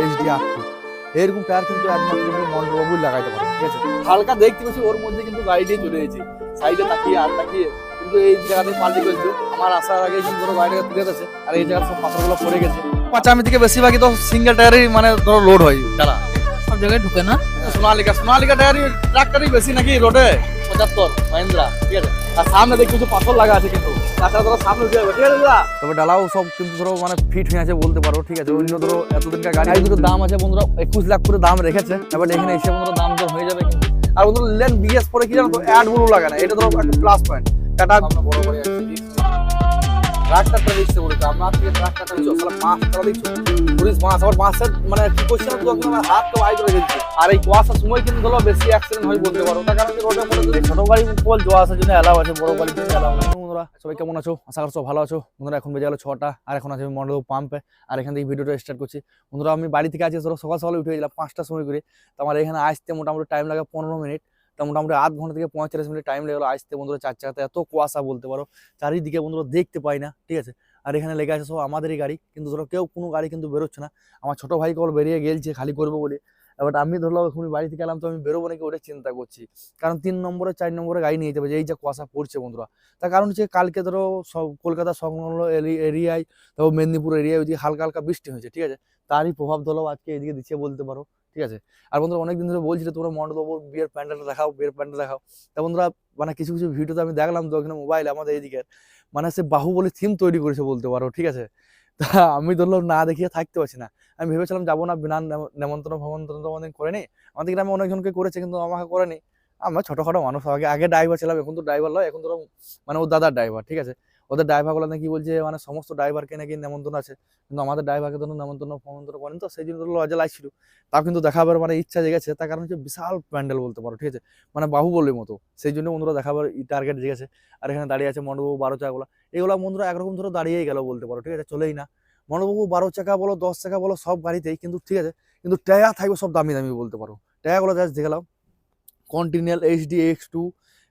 HD আর এরকম tyre কিন্তু একমাত্র মন্ডবাবুই লাগাইতে পারে ঠিক আছে? হালকা দেখতে পাচ্ছি ওর মধ্যে কিন্তু গাড়ি নিয়ে চলে এসেছে। সাইডে তাকিয়ে আর তাকিয়ে কিন্তু এই জায়গাতে পাল্টি করেছিল আমার আসার আগে কিন্তু ধরো গাড়িটা তুলে গেছে আর এই জায়গায় সব পাথরগুলো পড়ে গেছে। পাঁচামি থেকে বেশিরভাগই তো সিঙ্গেল টায়ারই মানে ধরো লোড হয়। তারা সব জায়গায় ঢুকে না? সোনালিকা সোনালিকা টায়ারই ট্রাক্টরই বেশি নাকি রোডে পঁচাত্তর মহিন্দ্রা ঠিক আছে? আর সামনে দেখছি কিছু পাথর লাগা আছে কিন্তু। তাছাড়া ধরো সামনে উঠে যাবে ঠিক আছে দাদা? তবে ডালাও সব কিন্তু ধরো মানে ফিট হয়ে আছে বলতে পারো ঠিক আছে? অন্য ধরো এতদিনকার গাড়ি দুটো দাম আছে বন্ধুরা একুশ লাখ করে দাম রেখেছে। এবার এখানে এসে বন্ধুরা দাম তো হয়ে যাবে কিন্তু। আর বন্ধুরা লেন বিএস পরে কি জানো তো অ্যাডগুলো লাগে না। এটা ধরো একটা প্লাস পয়েন্ট টাটা। আমরা বড় ট্রাক্টরটা দিচ্ছে বলেছে আপনার থেকে ট্রাক্টরটা দিচ্ছ তাহলে মাছ দিচ্ছ। পুলিশ মাছ আবার মাছের মানে কি করছে না তো আমার হাত তো আই করে দিচ্ছে আর এই কুয়াশার সময় কিন্তু ধরো বেশি অ্যাক্সিডেন্ট হয় বলতে পারো। তার কারণ ছোট গাড়ি বল জোয়া আসার জন্য অ্যালাউ আছে বড় গাড়ির জন্য অ্যালাউ নেই। বন্ধুরা, সবাই কেমন আছো? আশা করছ ভালো আছো। বন্ধুরা, এখন বেজে গেলো ছটা, আর এখন আছে মন্ডল পাম্পে আর এখান থেকে ভিডিওটা স্টার্ট করছি। বন্ধুরা, আমি বাড়ি থেকে আছি সকাল সকালে উঠে গেলাম পাঁচটার সময় করে। তো আমার এখানে আসতে মোটামুটি টাইম লাগে পনেরো মিনিট তো মোটামুটি আধ ঘণ্টা থেকে পঁয়তাল্লিশ মিনিট টাইম লেগে আসতে। বন্ধুরা, চার চাকাতে এত কুয়াশা বলতে পারো, চারিদিকে বন্ধুরা দেখতে পাই না, ঠিক আছে? আর এখানে লেগে আছে সব আমাদেরই গাড়ি, কিন্তু ধরো কেউ কোনো গাড়ি কিন্তু বেরোচ্ছে না। আমার ছোট ভাই কেবল বেরিয়ে গেলছে, খালি করব বলে। এবার আমি ধরলাম এখন বাড়ি থেকে এলাম তো আমি বেরোবো নাকি ওটা চিন্তা করছি। কারণ তিন নম্বরে, চার নম্বরে গাড়ি নিয়ে যাবে যে এই যে কুয়াশা পড়ছে বন্ধুরা। তার কারণ হচ্ছে কালকে ধরো সব কলকাতা সংলগ্ন এরিয়ায়, তারপর মেদিনীপুর এরিয়ায় ওইদিকে হালকা হালকা বৃষ্টি হয়েছে, ঠিক আছে? তারই প্রভাব ধরো আজকে এদিকে দিচ্ছে বলতে পারো, ঠিক আছে? আর বন্ধুরা অনেকদিন ধরে বলছিলে তোমরা মন্ডলবাবুর বিয়ের প্যান্ডেলটা দেখাও বিয়ের প্যান্ডেল দেখাও। তা বন্ধুরা মানে কিছু কিছু ভিডিওতে আমি দেখলাম তো ওখানে মোবাইল আমাদের এইদিকে মানে সে বাহুবলী থিম তৈরি করেছে বলতে পারো, ঠিক আছে? তা আমি ধরলাম না দেখিয়ে থাকতে পারছি না। আমি ভেবেছিলাম যাব না, বিনা নেমন্ত্রণ ফমন্ত্রণ তো আমাদের করেনি। আমাদের গ্রামে অনেকজনকে করেছে কিন্তু আমাকে করেনি। আমরা ছোটোখাটো মানুষ, আগে আগে ড্রাইভার ছিলাম, এখন তো ড্রাইভার নয় এখন ধরো মানে ও দাদার ড্রাইভার ঠিক আছে? ওদের ড্রাইভারগুলো নাকি বলছে মানে সমস্ত ড্রাইভারকে নাকি নেমন্ত্রণ আছে। কিন্তু আমাদের ড্রাইভারকে ধরুন নেমন্ত্রণ ফমন্ত্রণ করেন তো, সেই জন্য লজে লাগছিল। তাও কিন্তু দেখাবার মানে ইচ্ছা জেগেছে, তার কারণ হচ্ছে বিশাল প্যান্ডেল বলতে পারো, ঠিক আছে? মানে বাহুবলীর মতো। সেই জন্য বন্ধুরা দেখাবার টার্গেট জেগেছে। আর এখানে দাঁড়িয়ে আছে মণ্ডবাবু বারো চাকাগুলো এগুলো বন্ধুরা একরকম ধরো দাঁড়িয়েই গেল বলতে পারো, ঠিক আছে? চলেই না। মণ্ডবাবু বারো চাকা বলো, দশ চাকা বলো, সব গাড়িতেই কিন্তু ঠিক আছে, কিন্তু টায়ার থাকবে সব দামি দামি বলতে পারো। টায়ারগুলো জাস্ট দেখলাম continental HD X two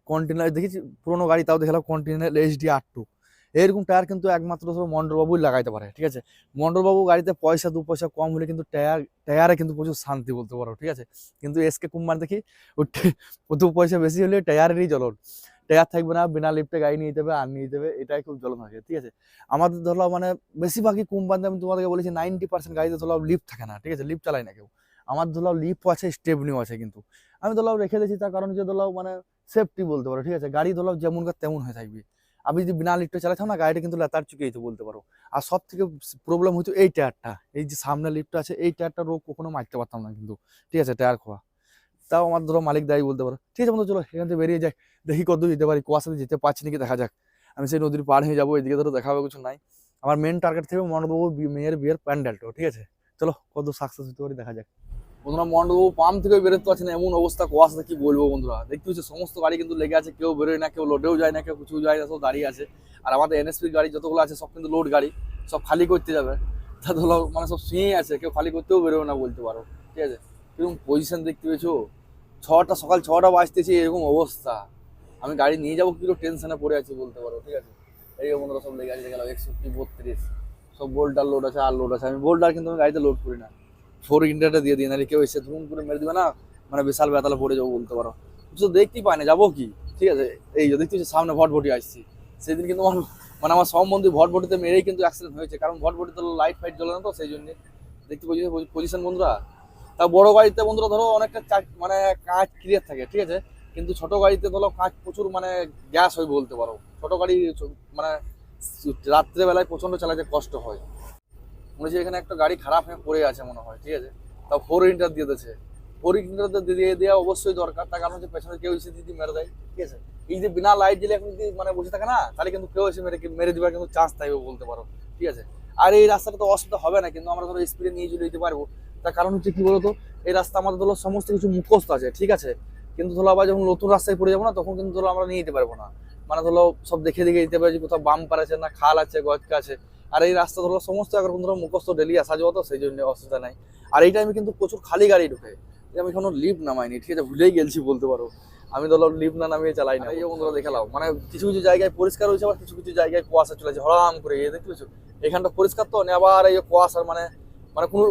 continental দেখেছি পুরোনো গাড়ি, তাও দেখলাম কন্টিনিয়াল এইচডি আর টু এরকম টায়ার কিন্তু একমাত্র ধরো মন্ডলবাবুই লাগাইতে পারে, ঠিক আছে? মন্ডলবাবু গাড়িতে পয়সা দু পয়সা কম হলে কিন্তু টায়ার, টায়ারে কিন্তু প্রচুর শান্তি বলতে পারো, ঠিক আছে? কিন্তু এসকে কুমার দেখি দু পয়সা বেশি হলে টায়ারেরই জ্বলন। টায়ার থাকবে না, বিনা লিফটে গাড়ি নিয়ে যাবে আর নিয়ে যাবে এটাই খুব জ্বলন থাকে, ঠিক আছে? আমাদের ধরো মানে বেশিরভাগই কোম্পানিতে আমি তোমাদেরকে বলেছি নাইনটি পার্সেন্ট গাড়িতে ধরো লিফট থাকে না, ঠিক আছে? লিফট চালায় না কেউ। আমার ধরো লিফট আছে স্টেপনিও আছে কিন্তু। আমি ধরো রেখে দিয়েছি, তার কারণ যে ধরো মানে সেফটি বলতে পারো, ঠিক আছে? গাড়ি ধরো যেমন কার তেমন হয়ে থাকবে। আমি যদি বিনা লিফটে চালাতাম না, গাড়িটা কিন্তু লেতার চুকে যেত বলতে পারো। আর সব থেকে প্রবলেম হতো এই টায়ারটা এই যে সামনে লিফটটা আছে, এই টায়ারটা রোগ কখনো মারতে পারতাম না কিন্তু। ঠিক আছে টায়ার খোয়া। তাও আমার ধরো মালিক দায়ী বলতে পারো। ঠিক আছে বন্ধু, চলো এখান থেকে বেরিয়ে যাই। দেখি কত যেতে পারি, কুয়াশাতে যেতে পারছি নাকি, দেখা যাক। আমি সেই নদীর পার হয়ে যাব, এদিকে ধরো দেখা হবে কিছু নাই। আমার মেন টার্গেট থেকে বি- মেয়ের বিয়ের প্যান্ডেলটা ঠিক আছে? চলো কত সাকসেস হতে পারি, দেখা যাক। বন্ধুরা মন্ডবাবু পাম্প থেকে বেরোতে পারছে না, এমন অবস্থা, কুয়াশাতে কি বলব বন্ধুরা? দেখতে হচ্ছে সমস্ত গাড়ি কিন্তু লেগে আছে, কেউ বেরোয় না, কেউ লোডেও যায় না, কেউ কিছু যায় না, সব দাঁড়িয়ে আছে। আর আমাদের এনএসপির গাড়ি যতগুলো আছে, সব কিন্তু লোড গাড়ি, সব খালি করতে যাবে। তা ধরো মানে সব শুয়েই আছে, কেউ খালি করতেও বেরোবে না বলতে পারো, ঠিক আছে? এরকম পজিশন দেখতে পেয়েছ? ছটা, সকাল ছটা বাজতেছে, এরকম অবস্থা। আমি গাড়ি নিয়ে যাব কিরো টেনশনে পড়ে আছি বলতে পারো, ঠিক আছে? এই বন্ধুরা সব লেগে আছে গেল একষট্টি বত্রিশ, সব বোল্ডার লোড আছে, আর লোড আছে। আমি বোল্ডার কিন্তু আমি গাড়িতে লোড করি না। ফোর ইন্ডিয়াটা দিয়ে দিই, নাহলে কেউ এসে ধুম করে মেরে দিবে না। মানে বিশাল বেতালে পড়ে যাব বলতে পারো। তো দেখতেই পাই না, যাব কি? ঠিক আছে? এই যে দেখতে পাচ্ছি সামনে ভটভটি আসছি। সেদিন কিন্তু আমার মানে আমার সম্বন্ধে ভটভটিতে মেরেই কিন্তু অ্যাক্সিডেন্ট হয়েছে। কারণ ভটভটিতে লাইট ফাইট জ্বলে না তো, সেই জন্যে। দেখতে পজিশন বন্ধুরা। তা বড় গাড়িতে বন্ধুরা ধরো অনেকটা চা- মানে কাঁচ ক্লিয়ার থাকে, ঠিক আছে? কিন্তু ছোট গাড়িতে ধরো কাঁচ প্রচুর মানে গ্যাস হয় বলতে পারো। ছোট গাড়ি মানে রাত্রেবেলায় প্রচণ্ড চালাতে কষ্ট হয়। মনে হচ্ছে এখানে একটা গাড়ি খারাপ হয়ে পড়ে আছে মনে হয়, ঠিক আছে? তা ফোর ইন্টার দিয়ে দিয়েছে। ফোর ইন্টার দিয়ে দেওয়া অবশ্যই দরকার, তার কারণ হচ্ছে পেছনে কেউ এসে দিদি মেরে দেয়, ঠিক আছে? এই যে বিনা লাইট দিলে এখন যদি মানে বসে থাকে না, তাহলে কিন্তু কেউ এসে মেরে মেরে দিবার কিন্তু চান্স থাকবে বলতে পারো, ঠিক আছে? আর এই রাস্তাটা তো অসুবিধা হবে না, কিন্তু আমরা ধরো স্পিডে নিয়ে চলে যেতে পারব। তার কারণ হচ্ছে কি বলতো, এই রাস্তা আমাদের ধরো সমস্ত কিছু মুখস্থ আছে, ঠিক আছে? কিন্তু ধরো আবার যখন নতুন রাস্তায় পড়ে যাব না, তখন কিন্তু ধরো আমরা নিয়ে যেতে পারব না। মানে ধরো সব দেখে দেখে যেতে পারছি কোথাও বাম্পার আছে না, খাল আছে, গজকা আছে আর এই রাস্তা ধরো, সমস্ত একরকম ধরো মুখস্থ ডেলি আসা যাওয়া তো সেই জন্য অসুবিধা নাই। আর এই টাইমে কিন্তু প্রচুর খালি গাড়ি ঢুকে। আমি এখনও লিফট নামাইনি, ঠিক আছে, ভুলেই গেছি বলতে পারো। আমি ধরো লিফট না নামিয়ে চালাই না। এই বন্ধুরা দেখালাম মানে কিছু কিছু জায়গায় পরিষ্কার হয়েছে, আবার কিছু কিছু জায়গায় কুয়াশা চলে হরাম করে, এই দেখতে পেয়েছ এখানটা পরিষ্কার তো না আবার এই কুয়াশার মানে মানে কোনো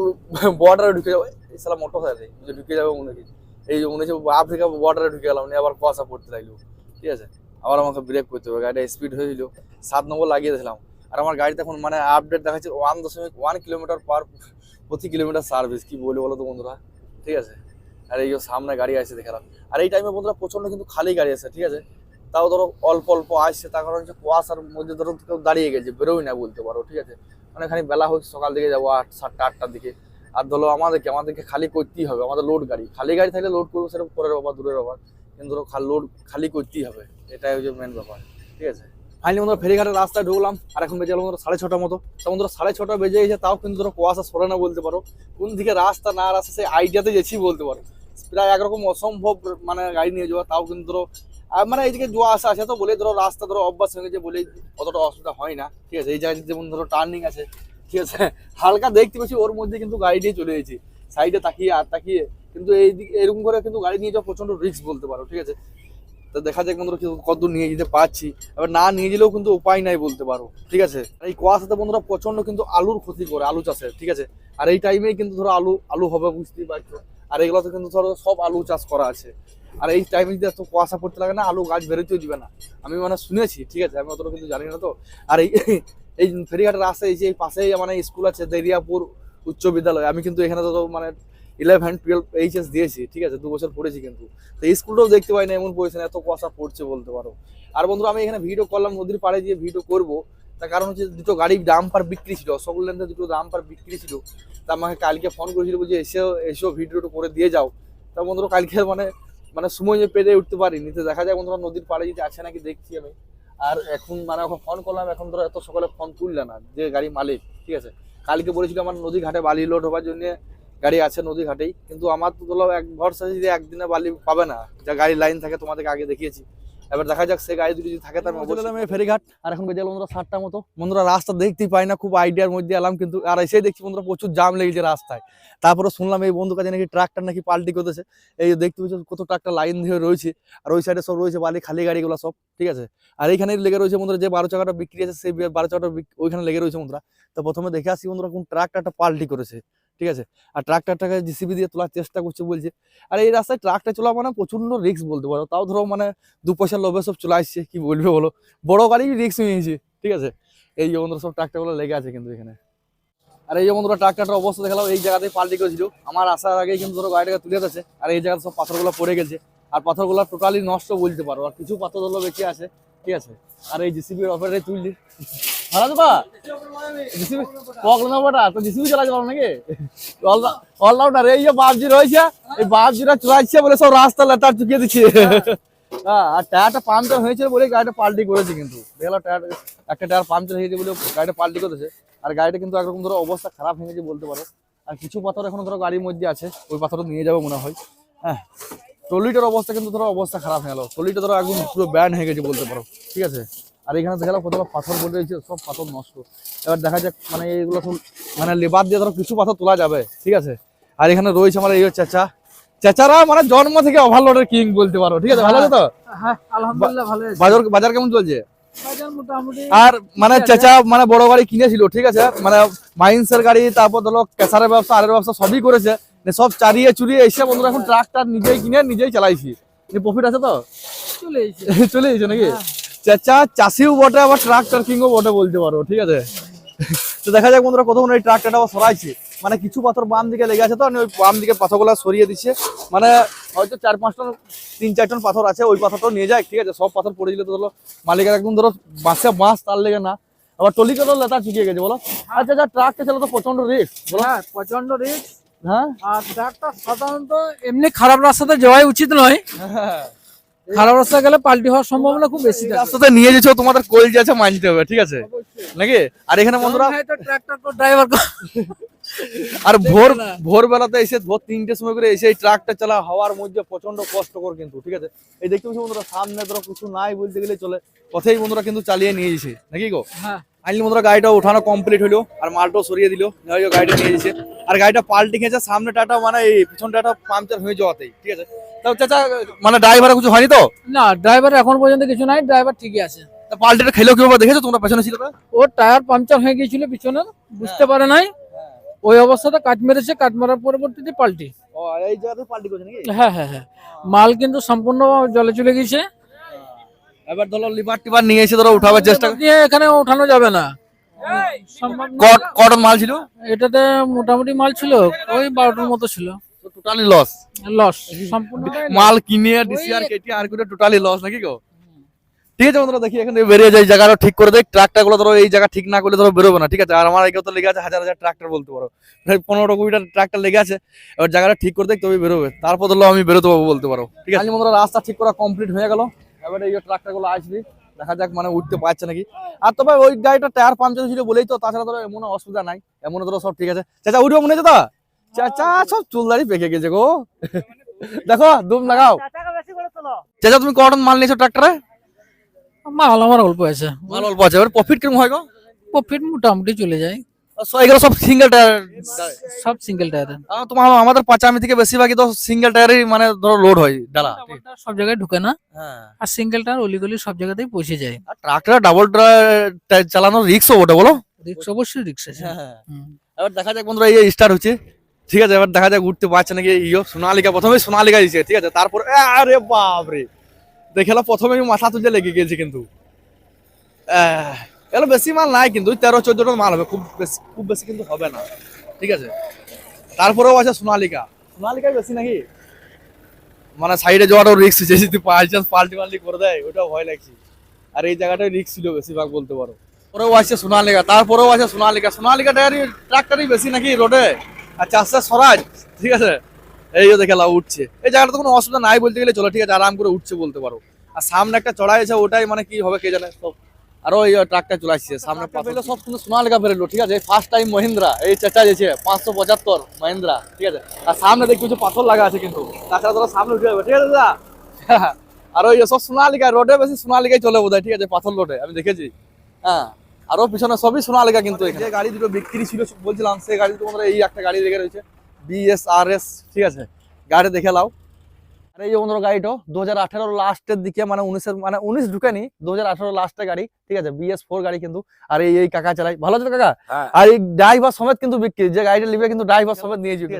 বর্ডারে ঢুকে যাবে। এই সালা মোটর সাইকেল যে ঢুকে যাবে মনে কি। এই যে মনে হচ্ছে আফ্রিকা বর্ডারে ঢুকে গেলাম আবার কুয়াশা পড়তে লাগল। ঠিক আছে? আবার আমাকে ব্রেক করতে হবে, গাড়িটা স্পিড হয়েছিল সাত নম্বর লাগিয়ে দিয়েছিলাম। আর আমার গাড়িতে এখন মানে আপডেট দেখাচ্ছে ওয়ান দশমিক ওয়ান কিলোমিটার পার প্রতি কিলোমিটার সার্ভিস কি বলি বলো তো বন্ধুরা? ঠিক আছে? আর এই যে সামনে গাড়ি আছে দেখালাম আর এই টাইমে বন্ধুরা প্রচণ্ড কিন্তু খালি গাড়ি আছে, ঠিক আছে? তাও ধরো অল্প অল্প আসছে, তার কারণ হচ্ছে কুয়াশার মধ্যে ধরো কেউ দাঁড়িয়ে গেছে, বেরোই না বলতে পারো, ঠিক আছে? অনেকখানি বেলা হচ্ছে সকাল দিকে যাব, আট, সাতটা, আটটার দিকে। আর ধরো আমাদেরকে আমাদেরকে খালি করতেই হবে, আমাদের লোড গাড়ি। খালি গাড়ি থাকলে লোড করব, সেটা পরের ব্যাপার, দূরের ব্যাপার। কিন্তু ধরো লোড খালি করতেই হবে, এটাই হচ্ছে মেন ব্যাপার, ঠিক আছে? ফাইনালি বন্ধুরা ফেরিঘাটের রাস্তায় ঢুকলাম, আর এখন বেজে গেল বন্ধুরা সাড়ে ছটার মতো। তো বন্ধুরা সাড়ে ছটা বেজে গেছে, তাও কিন্তু ধরো কুয়াশা সরে না বলতে পারো। কোন দিকে রাস্তা না রাস্তা সেই আইডিয়াতে গেছি বলতে পারো। প্রায় একরকম অসম্ভব মানে গাড়ি নিয়ে যাওয়া, তাও কিন্তু ধরো মানে এইদিকে জোয়া আসা আছে তো বলে ধরো রাস্তা ধরো অভ্যাস হয়ে গেছে বলে অতটা অসুবিধা হয় না। ঠিক আছে, এই জায়গায় যেমন ধরো টার্নিং আছে, ঠিক আছে, হালকা দেখতে পাচ্ছি, ওর মধ্যে কিন্তু গাড়ি নিয়ে চলে গেছি। সাইডে তাকিয়ে আর তাকিয়ে, কিন্তু এই এরকম করে কিন্তু গাড়ি নিয়ে যাওয়া প্রচণ্ড রিস্ক বলতে পারো, ঠিক আছে। তো দেখা যাক বন্ধুরা কি কতদূর নিয়ে যেতে পারছি। এবার না নিয়ে গেলেও কিন্তু উপায় নাই বলতে পারো, ঠিক আছে? এই কুয়াশাতে বন্ধুরা প্রচণ্ড কিন্তু আলুর ক্ষতি করে, আলু চাষে, ঠিক আছে? আর এই টাইমেই কিন্তু ধরো আলু আলু হবে বুঝতেই পারছ। আর এগুলোতে কিন্তু ধরো সব আলু চাষ করা আছে। আর এই টাইমে যদি এত কুয়াশা পড়তে লাগে না, আলু গাছ বেরোতেও দিবে না। আমি মানে শুনেছি, ঠিক আছে? আমি অতটা কিন্তু জানি না তো। আর এই এই ফেরিঘাটের রাস্তায় এই যে এই পাশেই মানে স্কুল আছে, দেরিয়াপুর উচ্চ বিদ্যালয়। আমি কিন্তু এখানে তো মানে ইলেভেন টুয়েলভ এইচএস দিয়েছি, ঠিক আছে? দু বছর পড়েছি কিন্তু। তো স্কুলটাও দেখতে পাই না এমন পজিশন এত কুয়াশা পড়ছে বলতে পারো। আর বন্ধুরা, আমি এখানে ভিডিও করলাম, নদীর পাড়ে গিয়ে ভিডিও করব। তার কারণ হচ্ছে দুটো গাড়ি ডাম্পার বিক্রি ছিল সকল লেনতে দুটো ডাম্পার বিক্রি ছিল। তা আমাকে কালকে ফোন করেছিল, বলছে এসেও এসেও ভিডিওটা করে দিয়ে যাও। তা বন্ধুরা, কালকে মানে মানে সময় যে পেরে উঠতে পারিনি। তো দেখা যায় বন্ধুরা, নদীর পাড়ে যদি আছে নাকি দেখছি আমি। আর এখন মানে ওকে ফোন করলাম, এখন ধরো এত সকালে ফোন তুললে না, যে গাড়ি মালিক, ঠিক আছে? কালকে বলেছিল আমার নদী ঘাটে বালি লোড হবার জন্য গাড়ি আছে নদী ঘাটেই কিন্তু আমার তো ধরো এক ভরসা যদি একদিনে বালি পাবে না। যা গাড়ি লাইন থাকে তোমাদেরকে আগে দেখিয়েছি। এবার দেখা যাক সে গাড়ি দুটো যদি থাকে তার অবশ্যই ফেরিঘাট আর এখন গেল বন্ধুরা সাতটা মতো। বন্ধুরা রাস্তা দেখতেই পাই না খুব আইডিয়ার মধ্যে এলাম কিন্তু আর এসে দেখছি বন্ধুরা প্রচুর জাম লেগেছে রাস্তায়। তারপরে শুনলাম এই বন্ধু কাছে নাকি ট্রাক্টর নাকি পাল্টি করতেছে। এই দেখতে পাচ্ছ কত ট্রাক্টর লাইন দিয়ে রয়েছে আর ওই সাইডে সব রয়েছে বালি খালি গাড়িগুলো সব ঠিক আছে? আর এইখানে লেগে রয়েছে বন্ধুরা যে বারো চাকাটা বিক্রি আছে সেই বারো চাকাটা ওইখানে লেগে রয়েছে বন্ধুরা। তো প্রথমে দেখে আসি বন্ধুরা কোন ট্রাক্টরটা পাল্টি করেছে। ঠিক আছে? আর ট্রাক্টরটাকে জিসিবি দিয়ে তোলার চেষ্টা করছে বলছে। আর এই রাস্তায় ট্রাকটা চলা মানে প্রচণ্ড রিস্ক বলতে পারো। তাও ধরো মানে দু পয়সার লোভে সব চলে আসছে, কি বলবে বলো? বড় গাড়ি রিস্ক নিয়েছে, ঠিক আছে? এই যে সব ট্রাক্টরগুলো লেগে আছে কিন্তু এখানে। আর এই যে বন্ধুরা ট্রাক্টরটার অবস্থা দেখালাম, এই জায়গাতে পাল্টি করেছিল আমার আসার আগে কিন্তু ধরো গাড়িটাকে তুলে দিয়েছে। আর এই জায়গাতে সব পাথরগুলো পড়ে গেছে। আর পাথরগুলো টোটালি নষ্ট বলতে পারো। আর কিছু পাথর ধরো বেঁচে আছে, ঠিক আছে? আর এই জিসিবির অপারেটর তুললি বলে সব রাস্তা চুকিয়ে দিচ্ছে। হ্যাঁ আর টায়ারটা বলে গাড়িটা পাল্টি করেছে কিন্তু। টায়ার, একটা টায়ার বলে গাড়িটা পাল্টি করেছে আর গাড়িটা কিন্তু একরকম ধরো অবস্থা খারাপ হয়ে গেছে বলতে পারো। আর কিছু পাথর এখনও ধরো গাড়ির মধ্যে আছে, ওই পাথরটা নিয়ে যাব মনে হয়। হ্যাঁ ট্রলিটার অবস্থা কিন্তু ধরো অবস্থা খারাপ হয়ে গেল। ট্রলিটা ধরো একদম পুরো ব্যান হয়ে গেছে বলতে পারো। ঠিক আছে? আর এখানে দেখালাম কত পাথর বলে রয়েছে সব পাথর নষ্ট। এবার দেখা যাক মানে এইগুলো সব মানে লেবার দিয়ে ধরো কিছু পাথর তোলা যাবে ঠিক আছে? আর এখানে রয়েছে আমার এই চেঁচা। চেঁচারা মানে জন্ম থেকে ওভারলোডের কিং বলতে পারো ঠিক আছে? ভালো আছে তো? হ্যাঁ আলহামদুলিল্লাহ ভালো আছে। বাজার বাজার কেমন চলছে? আর মানে চেঁচা মানে বড় গাড়ি কিনেছিল ঠিক আছে? মানে মাইন্সের গাড়ি তারপর ধরো কেসারের ব্যবসা আরের ব্যবসা সবই করেছে। সব চারিয়ে চুরিয়ে এসে বন্ধুরা এখন ট্রাকটার নিজেই কিনে নিজেই চালাইছি। প্রফিট আছে তো? চলে চলে এসেছে নাকি? চেঁচা চাষিও বটে আবার ট্রাক্টর কিংও বটে বলতে পারো ঠিক আছে? তো দেখা যাক বন্ধুরা কতক্ষণ এই ট্রাক্টরটা আবার সরাইছে। মানে কিছু পাথর বাম দিকে লেগে আছে তো আমি ওই বাম দিকে পাথরগুলো সরিয়ে দিচ্ছে। মানে হয়তো চার পাঁচ টন তিন চার টন পাথর আছে ওই পাথরটাও নিয়ে যায় ঠিক আছে? সব পাথর পড়ে দিলে তো ধরো মালিকের একদম ধরো বাঁশে বাঁশ তার লেগে না। আবার টলিকে তো লেতার চুকিয়ে গেছে বলো। আচ্ছা আচ্ছা ট্রাকটা ছিল তো প্রচণ্ড রিস্ক বলো। হ্যাঁ প্রচণ্ড রিস্ক হ্যাঁ? আর ট্রাকটা সাধারণত এমনি খারাপ রাস্তাতে যাওয়াই উচিত নয়। খারাপ রাস্তা গেলে পাল্টি হওয়ার সম্ভাবনা খুব বেশি রাস্তাতে নিয়ে যেছো তোমাদের কলজি আছে মানতে হবে ঠিক আছে? নাকি? আর এখানে বন্ধুরা ট্রাক্টর তো ড্রাইভার আর ভোর ভোরবেলাতে এসে ভোর তিনটের সময় করে এসে এই ট্রাকটা চালা হওয়ার মধ্যে প্রচণ্ড কষ্টকর কিন্তু ঠিক আছে? এই দেখতে পাচ্ছি বন্ধুরা সামনে ধরো কিছু নাই বলতে গেলে চলে। পথেই বন্ধুরা কিন্তু চালিয়ে নিয়ে যেছে নাকি গো? হ্যাঁ। আইনি বন্ধুরা গাড়িটা উঠানো কমপ্লিট হলো আর মালটাও সরিয়ে দিল। গাড়িটা নিয়ে যাচ্ছে আর গাড়িটা পাল্টি খেয়েছে সামনে টাটা মানে এই পিছন টাটা পাংচার হয়ে যাওয়াতেই ঠিক আছে? তাও চাচা মানে ড্রাইভার কিছু হয়নি তো? না ড্রাইভার এখন পর্যন্ত কিছু নাই ড্রাইভার ঠিকই আছে। তা পাল্টিটা খেলেও কীভাবে দেখেছ তোমরা পেছনে ছিল তো ও টায়ার পাংচার হয়ে গিয়েছিল পিছনে বুঝতে পারে নাই। ওই অবস্থাতে কাজ মেরেছে কাজ মারার পরবর্তীতে পাল্টি। ও এই জায়গাতে পাল্টি করছে নাকি? হ্যাঁ হ্যাঁ হ্যাঁ। মাল কিন্তু সম্পূর্ণ জলে চলে গেছে এবার ধরো লিভার টিভার নিয়ে এসে ধরো উঠাবার চেষ্টা এখানে ওঠানো যাবে না। কটন মাল ছিল? এটাতে মোটামুটি মাল ছিল ওই বারোটার মতো ছিল। টোটালি লস লস সম্পূর্ণ মাল কিনে ডিসিআর কেটে আর করে টোটালি লস নাকি গো? ঠিক আছে বন্ধুরা দেখি এখানে বেরিয়ে যায় জায়গাটা ঠিক করে দেয় ট্রাক্টরগুলো ধরো এই জায়গা ঠিক না করলে ধরো বেরোবে না ঠিক আছে? আর আমার এখানে তো লেগে আছে হাজার হাজার ট্রাক্টর বলতে পারো। পনেরো কুড়িটা ট্রাক্টর লেগে আছে। এবার জায়গাটা ঠিক করে দেখ তবে বেরোবে। তারপর ধরো আমি বেরোতে পারব বলতে পারো। ঠিক আছে? বন্ধুরা রাস্তা ঠিক করা কমপ্লিট হয়ে গেল। এবার এই ট্রাক্টরগুলো আসবে দেখা যাক মানে উঠতে পারছে নাকি। আর তবে ওই গাড়িটা টায়ার পাঞ্চার ছিল বলেই তো তাছাড়া ধরো এমন অসুবিধা নাই এমন ধরো সব ঠিক আছে। চাচা উঠবে মনে হচ্ছে তো? চাচা সব চুলদারি পেকে গেছে গো। দেখো দুম লাগাও। চাচা তুমি কটন মাল নিয়েছো ট্রাক্টরে? মাল আমার অল্প আছে। মাল অল্প আছে এবার প্রফিট কীরকম হয় গো? প্রফিট মোটামুটি চলে যায়। সো এগুলো সব সিঙ্গেল টায়ার সব সিঙ্গেল টায়ারের তোমার আমাদের পাঁচামি থেকে বেশিরভাগই তো সিঙ্গেল টায়ারই মানে ধরো লোড হয় ডালা সব জায়গায় ঢুকে না। হ্যাঁ। আর সিঙ্গেল টায়ার অলিগলি সব জায়গাতেই পৌঁছে যায়। আর ট্রাক্টর ডাবল চালানোর রিক্স ওটা বলো? রিক্স অবশ্যই রিক্স আছে। হুম। এবার দেখা যাক বন্ধুরা এই স্টার্ট হচ্ছে। ঠিক আছে এবার দেখা যাক উঠতে পারছে নাকি ইয়ো। সোনালিকা প্রথমে সোনালিকা দিচ্ছে ঠিক আছে। তারপর আরে বাপ রে দেখে প্রথমে মাথা তুলতে লেগে গেছে কিন্তু। আহ, এগুলো বেশি মাল নাই কিন্তু, ওই তেরো, চোদ্দটা মাল হবে। খুব বেশি খুব বেশি কিন্তু হবে না। ঠিক আছে? তারপরেও আছে সোনালিকা। সোনালিকাই বেশি নাকি? মানে সাইডে যাওয়ারও রিক্স আছে যদি বাই চান্স পাল্টি পাল্টি করে দেয়, ওটাও ভয় লাগছে। আর এই জায়গাটায় রিক্স ছিল বেশিরভাগ বলতে পারো। পরেও আছে সোনালিকা, তারপরেও আছে সোনালিকা। সোনালিকা টায়ারই ট্রাক্টরই বেশি নাকি রোডে আর চাষটা স্বরাজ, ঠিক আছে? এই দেখে লাভ উঠছে। এই জায়গাটা তো কোনো অসুবিধা নাই বলতে গেলে, চলো ঠিক আছে, আরাম করে উঠছে বলতে পারো। আর সামনে একটা চড়াই আছে, ওটাই মানে কি হবে কে জানে, সব আরও এই ট্রাকটা চলে আসছে সামনে পেল সব কিন্তু সোনালিকা বেরোলো ঠিক আছে? ফার্স্ট টাইম মহিন্দ্রা এই চেষ্টা যেছে পাঁচশো পঁচাত্তর মহিন্দ্রা ঠিক আছে? আর সামনে দেখি কিছু পাথর লাগা আছে কিন্তু তাছাড়া তোরা সামনে উঠে যাবে ঠিক আছে দাদা? আর ওই সব সোনালিকা রোডে বেশি সোনালিকাই চলে বোধ ঠিক আছে পাথর রোডে আমি দেখেছি। হ্যাঁ আরও পিছনে সবই সোনালিকা কিন্তু যে গাড়ি দুটো বিক্রি ছিল বলছিলাম সেই গাড়ি তোমাদের এই একটা গাড়ি লেগে রয়েছে বিএসআরএস ঠিক আছে? গাড়ি দেখে লাও আর এই যে বন্ধুরা গাড়িটা দু হাজার আঠারোর লাস্টের দিকে মানে উনিশের মানে উনিশ ঢুকেনি দু হাজার আঠারো লাস্টের গাড়ি ঠিক আছে বিএস ফোর গাড়ি কিন্তু আর এই এই কাকা চালাই ভালো আছে কাকা? হ্যাঁ। আর এই ড্রাইভার সমেত কিন্তু বিক্রি যে গাড়িটা নিবে কিন্তু ড্রাইভার সমেত নিয়ে যাবে?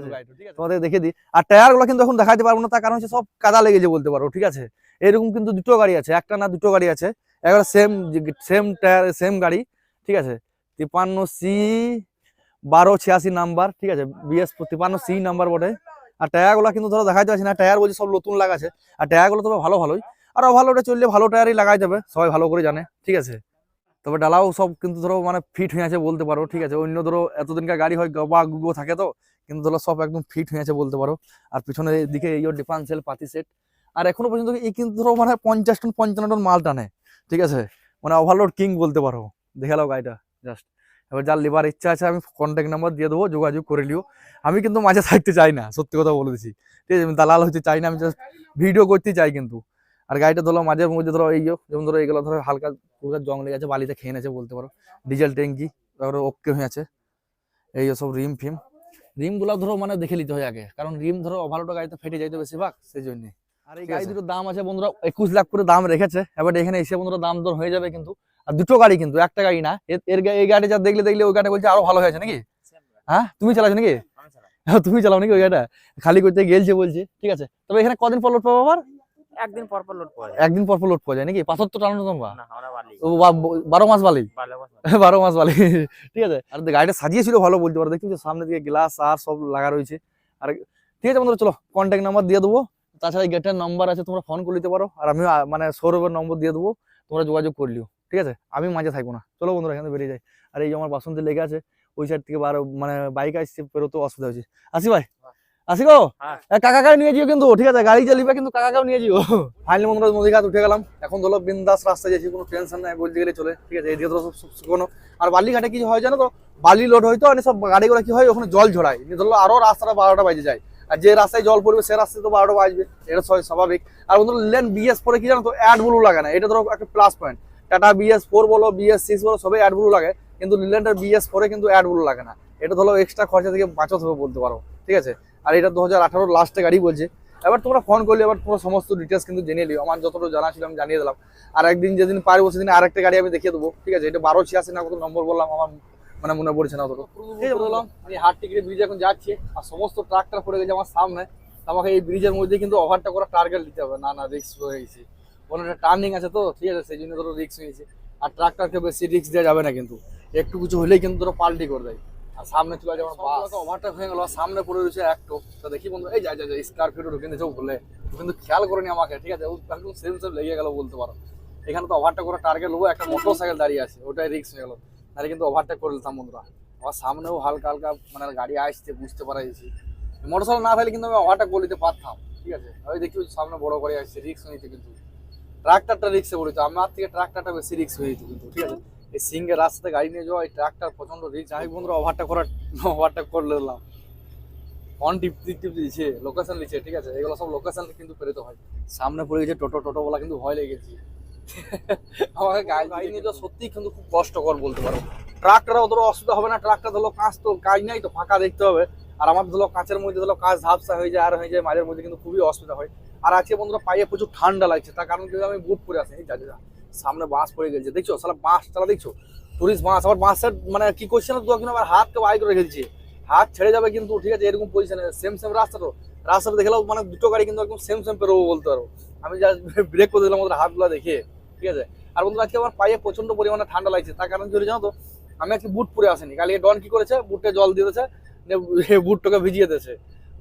তোমাদের দেখে দিই আর টায়ারগুলো কিন্তু এখন দেখাতে পারব না তার কারণ হচ্ছে সব কাদা লেগেছে বলতে পারো ঠিক আছে? এরকম কিন্তু দুটো গাড়ি আছে একটা না দুটো গাড়ি আছে একবার সেম সেম টায়ার সেম গাড়ি ঠিক আছে? তিপান্ন সি বারো ছিয়াশি নাম্বার ঠিক আছে? বিএস তিপান্ন সি নাম্বার বটে। আর টায়ারগুলো কিন্তু ধরো দেখাইতে পারছি না, টায়ার বলছি সব নতুন লাগাছে। আর টায়ারগুলো তবে ভালো ভালোই। আর ভালো ওটা চললে ভালো টায়ারই লাগাই যাবে, সবাই ভালো করে জানে, ঠিক আছে? তবে ডালাও সব কিন্তু ধরো মানে ফিট হয়ে আছে বলতে পারো, ঠিক আছে? অন্য ধরো এতদিনকার গাড়ি হয়, গবা গুগো থাকে তো, কিন্তু ধরো সব একদম ফিট হয়ে আছে বলতে পারো। আর পিছনের দিকে এই ডিফারেন্সিয়াল পাতি সেট আর এখনও পর্যন্ত এই কিন্তু ধরো মানে পঞ্চাশ টন, পঞ্চান্ন টন মাল টানে, ঠিক আছে? মানে ওভারলোড কিং বলতে পারো। দেখে নাও গাড়িটা জাস্ট এবার যার লিবার ইচ্ছা আছে, আমি কন্ট্যাক্ট নাম্বার দিয়ে দেবো, যোগাযোগ করে লিও আমি কিন্তু মাঝে থাকতে চাই না, সত্যি কথা বলে দিচ্ছি। ঠিক আছে, দালাল হতে চাই না, আমি জাস্ট ভিডিও করতে চাই কিন্তু। আর গাড়িটা ধরো মাঝে মধ্যে ধরো এই যেমন ধরো এইগুলো ধরো হালকা পুরো জং লেগে আছে বালিতে খেয়ে নেছে বলতে পারো। ডিজেল ট্যাঙ্কি, তারপরে ওকে হয়ে আছে। এই সব রিম ফিম। রিমগুলো ধরো মানে দেখে নিতে হয় আগে। কারণ রিম ধরো ওভারলোড গাড়িতে ফেটে যাইতে বেশিরভাগ, সেই জন্য। আর এই গাড়ি। দুটোর দাম আছে বন্ধুরা একুশ লাখ করে দাম রেখেছে। এবার এখানে এসে বন্ধুরা দাম দর হয়ে যাবে কিন্তু। আর দুটো গাড়ি কিন্তু একটা গাড়ি না। এর- এই গাড়ি যা দেখলে দেখলে ওই গাড়ি বলছে আরও ভালো হয়েছে নাকি? হ্যাঁ? তুমি চালাচ্ছ নাকি? হ্যাঁ, তুমি চালাও নাকি ওই গাড়িটা? খালি করতে গেলছে বলছে ঠিক আছে। তবে এখানে কদিন পর লোড পাবো আবার? একদিন পর পর লোড পাওয়া যায়। একদিন পর পর লোড পাওয়া যায় নাকি? পাথর তো তোমরা? বারো মাস বালি? বারো মাস বালি। ঠিক আছে। আর গাড়িটা সাজিয়েছিল ভালো বলতে পারো। দেখছি যে সামনে দিকে গ্লাস আর সব লাগা রয়েছে। আর ঠিক আছে বন্ধুরা চলো কন্ট্যাক্ট নাম্বার দিয়ে দেবো। তাছাড়া এই গেটের নাম্বার আছে তোমরা ফোন করে নিতে পারো। আর আমি মানে সৌরভের নম্বর দিয়ে দেবো তোমরা যোগাযোগ করলিও ঠিক আছে? আমি মাঝে থাকব না। চলো বন্ধুরা এখানে বেরিয়ে যাই। আর এই যে আমার বাসন্তী লেগে আছে ওই সাইড থেকে বারো মানে বাইক আসছে বেরোতে অসুবিধা হচ্ছে আসি ভাই? আসি গো? হ্যাঁ। কাকাকেও নিয়ে যেও কিন্তু ঠিক আছে? গাড়ি চালিবে কিন্তু কাকাকেও নিয়ে যেও। ফাইনালি বন্ধুরা নদী ঘাট উঠে গেলাম। এখন ধরো বিন্দাস রাস্তায় যাচ্ছি কোনো টেনশন নাই বলতে গেলে চলে ঠিক আছে? এদিকে তো সব শুকনো আর বালিঘাটে কি হয় জানো তো বালি লোড হয়তো আর সব গাড়িগুলো কি হয় ওখানে জল ঝরায়। নিয়ে ধরলো আরও রাস্তাটা বারোটা বাজে যায়। আর যে রাস্তায় জল পড়বে সে রাস্তায় তো বারোটা বাজবে এটা স্বাভাবিক আর বন্ধুরা, লেন বিএস পরে কি জানো তো অ্যাড ব্লু লাগে না, এটা ধরো একটা plus point Tata BS four বলো বিএস সিক্স বলো সবাই অ্যাড ব্লু লাগে, কিন্তু লিল্যান্ডের বিএস ফোরে কিন্তু অ্যাড ব্লু লাগে না। এটা ধরো এক্সট্রা খরচা থেকে বাঁচাতে হবে বলতে পারো, ঠিক আছে? আর এটা দু হাজার আঠারোর লাস্টে গাড়ি বলছে। এবার তোমরা ফোন করলে, এবার তোমরা সমস্ত ডিটেলস কিন্তু জেনে নিও। আমার যতটুকু জানা ছিল, আমি জানিয়ে দিলাম। আর একদিন যেদিন পারব, সেদিন আরেকটা গাড়ি আমি দেখিয়ে দেবো, ঠিক আছে? এটা বারো ছিয়াশি না কত নম্বর বললাম, আমার মানে মনে পড়ছে না অতটা। বললাম আমি হাট টিকিট ব্রিজ এখন যাচ্ছি আর সমস্ত ট্রাকটা পড়ে গেছে আমার সামনে। আমাকে এই ব্রিজের মধ্যে কিন্তু ওভারটা করা টার্গেট দিতে হবে। না না রিক্স হয়ে গেছে। কোনো একটা টার্নিং আছে তো ঠিক আছে সেই জন্য ধরো রিক্স হয়েছে আর ট্রাকটারকে বেশি রিক্স দেওয়া যাবে না কিন্তু। একটু কিছু হলেই কিন্তু ধরো পাল্টি করে দেয়। আর সামনে চলে যাবে বাস। ওভারটা হয়ে গেল সামনে পড়ে রয়েছে একটো তো দেখি বন্ধু এই যা যা যা স্করপিও ঢুকে নিয়েছে বলে ও কিন্তু খেয়াল করেনি আমাকে ঠিক আছে? ও একদম সেম সেম লেগে গেল বলতে পারো। এখানে তো ওভারটা করে টার্গেট নেব একটা মোটর সাইকেল দাঁড়িয়ে আছে ওটাই রিক্স হয়ে গেল। তাহলে কিন্তু ওভারটেক করে নিতাম বন্ধুরা। আমার সামনেও হালকা হালকা মানে গাড়ি আসছে, বুঝতে পারা যাচ্ছে মোটর সাইকেল না থাকলে কিন্তু আমি ওভারটেক করে নিতে পারতাম, ঠিক আছে? আমি দেখি সামনে বড় গাড়ি আসছে রিক্স নিতে কিন্তু। ট্রাক্টরটা রিক্সে পড়েছে আমার থেকে ট্রাক্টরটা বেশি রিক্স হয়ে যেত কিন্তু, ঠিক আছে? এই সিঙ্গের রাস্তাতে গাড়ি নিয়ে যাওয়া, এই ট্রাক্টর প্রচণ্ড রিক্স হোক বন্ধুরা ওভারটেক করার ওভারটেক করে নিলাম অন টিপ টিপ দিচ্ছে লোকেশন দিচ্ছে ঠিক আছে? এগুলো সব লোকেশন কিন্তু পেরোতে হয়। সামনে পড়ে গেছে টোটো, টোটোওয়ালা কিন্তু ভয় লেগেছে আমাকে গাড়ি নিয়ে যাওয়া সত্যিই কিন্তু খুব কষ্টকর বলতে পারো। ট্রাকটার অত অসুবিধা হবে না ট্রাকটা ধরো কাঁচ তো কাজ নাই তো ফাঁকা দেখতে হবে। আর আমার ধরো কাঁচের মধ্যে ধরো কাঁচ ঝাপসা হয়ে যায় আর হয়ে যায় মাঝের মধ্যে কিন্তু খুবই অসুবিধা হয়। আর আজকে বন্ধুরা পায়ে প্রচুর ঠান্ডা লাগছে তার কারণ কিন্তু আমি বুট পরে আসি যা যা যা। সামনে বাস পড়ে গেছে দেখছ? সালা বাস চালা দেখছ? টুরিস্ট বাস আবার বাসের মানে কি করছে না কিন্তু আবার হাতকে বাই করে রেখেছে হাত ছেড়ে যাবে কিন্তু ঠিক আছে এরকম পজিশনে সেম সেম রাস্তা তো। রাস্তাটা দেখলেও মানে দুটো গাড়ি কিন্তু একদম সেম সেম পেরোবো বলতে পারো। আমি যা ব্রেক করে দিলাম ওদের হাতগুলো দেখে। ঠিক আছে? আর বন্ধুরা আজকে আমার পায়ে প্রচণ্ড পরিমাণে ঠান্ডা লাগছে তার কারণ কি জানো তো? আমি আজকে বুট পরে আসিনি কালকে ডন কি করেছে? বুটে জল দিয়ে দিয়েছে দিয়ে বুটটাকে ভিজিয়ে দিয়েছে।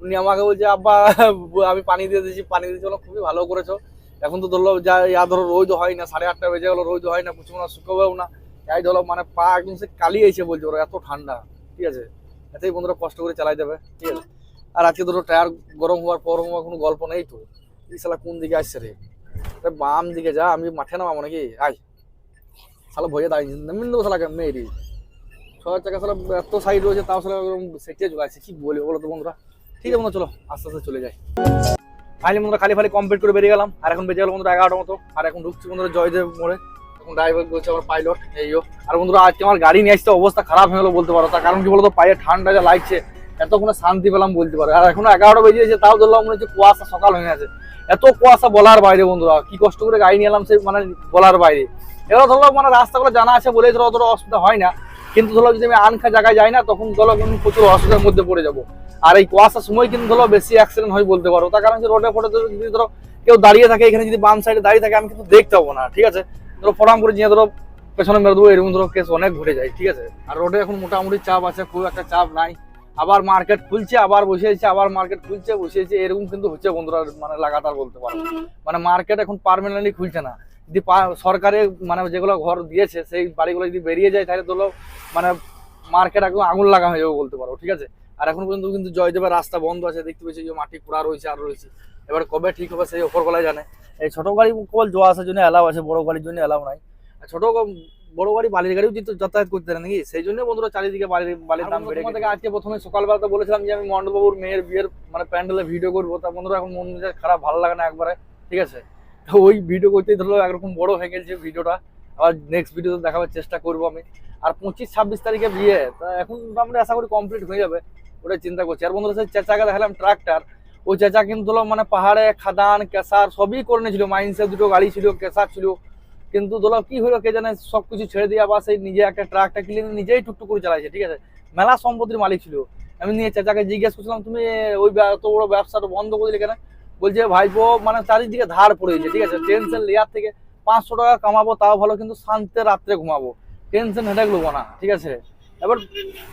উনি আমাকে বলছে আব্বা আমি পানি দিয়ে দিয়েছি পানি দিয়েছি। বললাম, খুবই ভালো করেছ। এখন তো ধরলো যা ইয়া ধরো রোদ হয় না সাড়ে আটটা বেজে গেলো রোদ হয় না কিছু না শুকোবেও না। তাই ধরো মানে পা একদম সে কালি এসে বলছে ওরা এত ঠান্ডা ঠিক আছে? এতেই বন্ধুরা কষ্ট করে চালাই যাবে ঠিক আছে? আর আজকে ধরো টায়ার গরম হওয়ার পর হওয়ার কোনো গল্প নেই তো? এই শালা কোন দিকে আসছে রে? বাম দিকে যা, আমি মাঠে নামাবো নাকি? আয়। শালা ভয়ে দাঁড়িয়ে নামিয়ে দেবো শালাকে মেয়েরি ছয় চাকা শালা এত সাইড রয়েছে, তাও শালা সেটিয়ে আসছে কি বলি বলো তো বন্ধুরা? ঠিক আছে বন্ধুরা চলো, আস্তে আস্তে চলে যাই। ফাইনালি বন্ধুরা খালি ফালি কমপ্লিট করে বেরিয়ে গেলাম। আর এখন বেজে গেল বন্ধুরা এগারোটা মতো। আর এখন ঢুকছি বন্ধুরা জয়দেব মোড়ে। এখন ড্রাইভার বলছে আমার পাইলট এইও আর বন্ধুরা আজকে আমার গাড়ি নিয়ে আসতে অবস্থা খারাপ হয়ে গেলো বলতে পারো। তার কারণ কি বলতো, পায়ে ঠান্ডা যা লাগছে, এতক্ষণে শান্তি পেলাম বলতে পারো। আর এখনও এগারোটা বেজে গেছে, তাও ধরলাম মনে হচ্ছে কুয়াশা সকাল হয়ে গেছে। এত কুয়াশা বলার বাইরে বন্ধুরা, কি কষ্ট করে গাড়ি নিয়ে এলাম সে মানে বলার বাইরে। এবার ধরো মানে রাস্তাগুলো জানা আছে বলে ধরো অতটা অসুবিধা হয় না। কিন্তু ধরো যদি আমি আনখা জায়গায় যাই না, তখন ধরো কিন্তু প্রচুর অসুবিধার মধ্যে পড়ে যাব। আর এই কুয়াশার সময় কিন্তু ধরো বেশি অ্যাক্সিডেন্ট হয় বলতে পারো। তার কারণ রোডে ফোটে যদি ধরো কেউ দাঁড়িয়ে থাকে, এখানে যদি বাম সাইডে দাঁড়িয়ে থাকে, আমি কিন্তু দেখতে পাবো না, ঠিক আছে? ধরো ফরাম করে নিয়ে ধরো পেছনে মেরে দেবো, এরকম ধরো কেস অনেক ঘুরে যায়, ঠিক আছে? আর রোডে এখন মোটামুটি চাপ আছে, খুব একটা চাপ নাই। আবার মার্কেট খুলছে, আবার বসিয়েছে, আবার মার্কেট খুলছে, বসিয়েছে, এরকম কিন্তু হচ্ছে বন্ধুরা মানে লাগাতার বলতে পারো। মানে মার্কেট এখন পার্মানেন্টলি খুলছে না। যদি সরকারে মানে যেগুলো ঘর দিয়েছে, সেই বাড়িগুলো যদি বেরিয়ে যায়, তাহলে ধরো মানে মার্কেট একদম আগুন লাগা হয়ে যাবে বলতে পারো, ঠিক আছে? আর এখন পর্যন্ত কিন্তু জয়দেবের রাস্তা বন্ধ আছে, দেখতে পেয়েছি যে মাটি পোড়া রয়েছে, আর রয়েছে। এবার কবে ঠিক হবে সেই ওপরবেলায় জানে। এই ছোটো গাড়ি কেবল জোয়া আসার জন্য অ্যালাউ আছে, বড় গাড়ির জন্য এলাও নাই। ছোট বড় গাড়ি বালির গাড়িও কিন্তু যাতায়াত করতে দেয় নাকি? সেই জন্য বন্ধুরা চারিদিকে বালির বালির দাম বেড়ে গেছে। আজকে প্রথমে সকালবেলা তো বলেছিলাম যে আমি মন্ডলবাবুর মেয়ের বিয়ের মানে প্যান্ডেলে ভিডিও করব। তা বন্ধুরা এখন মন মেজাজ খারাপ ভালো লাগে না একবারে ঠিক আছে? তো ওই ভিডিও করতেই ধরো একরকম বড় হয়ে গেছে ভিডিওটা আবার নেক্সট ভিডিওতে দেখাবার চেষ্টা করব আমি। আর পঁচিশ ছাব্বিশ তারিখে বিয়ে তা এখন আমরা আশা করি কমপ্লিট হয়ে যাবে ওটা চিন্তা করছি। আর বন্ধুরা সেই চেঁচাকে দেখালাম ট্রাক্টর ওই চেঁচা কিন্তু মানে পাহাড়ে খাদান কেসার সবই করে নিয়েছিল। মাইন্সে দুটো গাড়ি ছিল কেসার ছিল। কিন্তু ধরো কি হলো কে জানে, সবকিছু ছেড়ে দিয়ে আবার সেই নিজে একটা ট্রাকটা কিনে নিজেই টুকটুক করে চালাইছে, ঠিক আছে? মেলা সম্পত্তির মালিক ছিল। আমি নিয়ে চাচাকে জিজ্ঞেস করছিলাম, তুমি ওই এত বড় ব্যবসাটা বন্ধ করে দিলে কেন? বলছে ভাই ভাইপো মানে চারিদিকে ধার পড়েছে ঠিক আছে? টেনশন লেয়ার থেকে পাঁচশো টাকা কামাবো, তাও ভালো, কিন্তু শান্তে রাত্রে ঘুমাবো। টেনশন হেঁটে নেব না, ঠিক আছে? এবার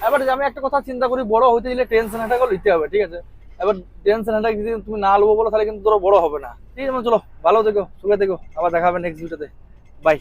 এবার আমি একটা কথা চিন্তা করি, বড় হইতে গেলে টেনশন হেঁটে নিতে হবে, ঠিক আছে? এবার টেনশন হেঁটে যদি তুমি না নেব বলো, তাহলে কিন্তু তোর বড় হবে না। ঠিক আছে, চলো, ভালো থেকো, সুখে থেকো, আবার দেখাবে নেক্সট ভিডিওতে বাই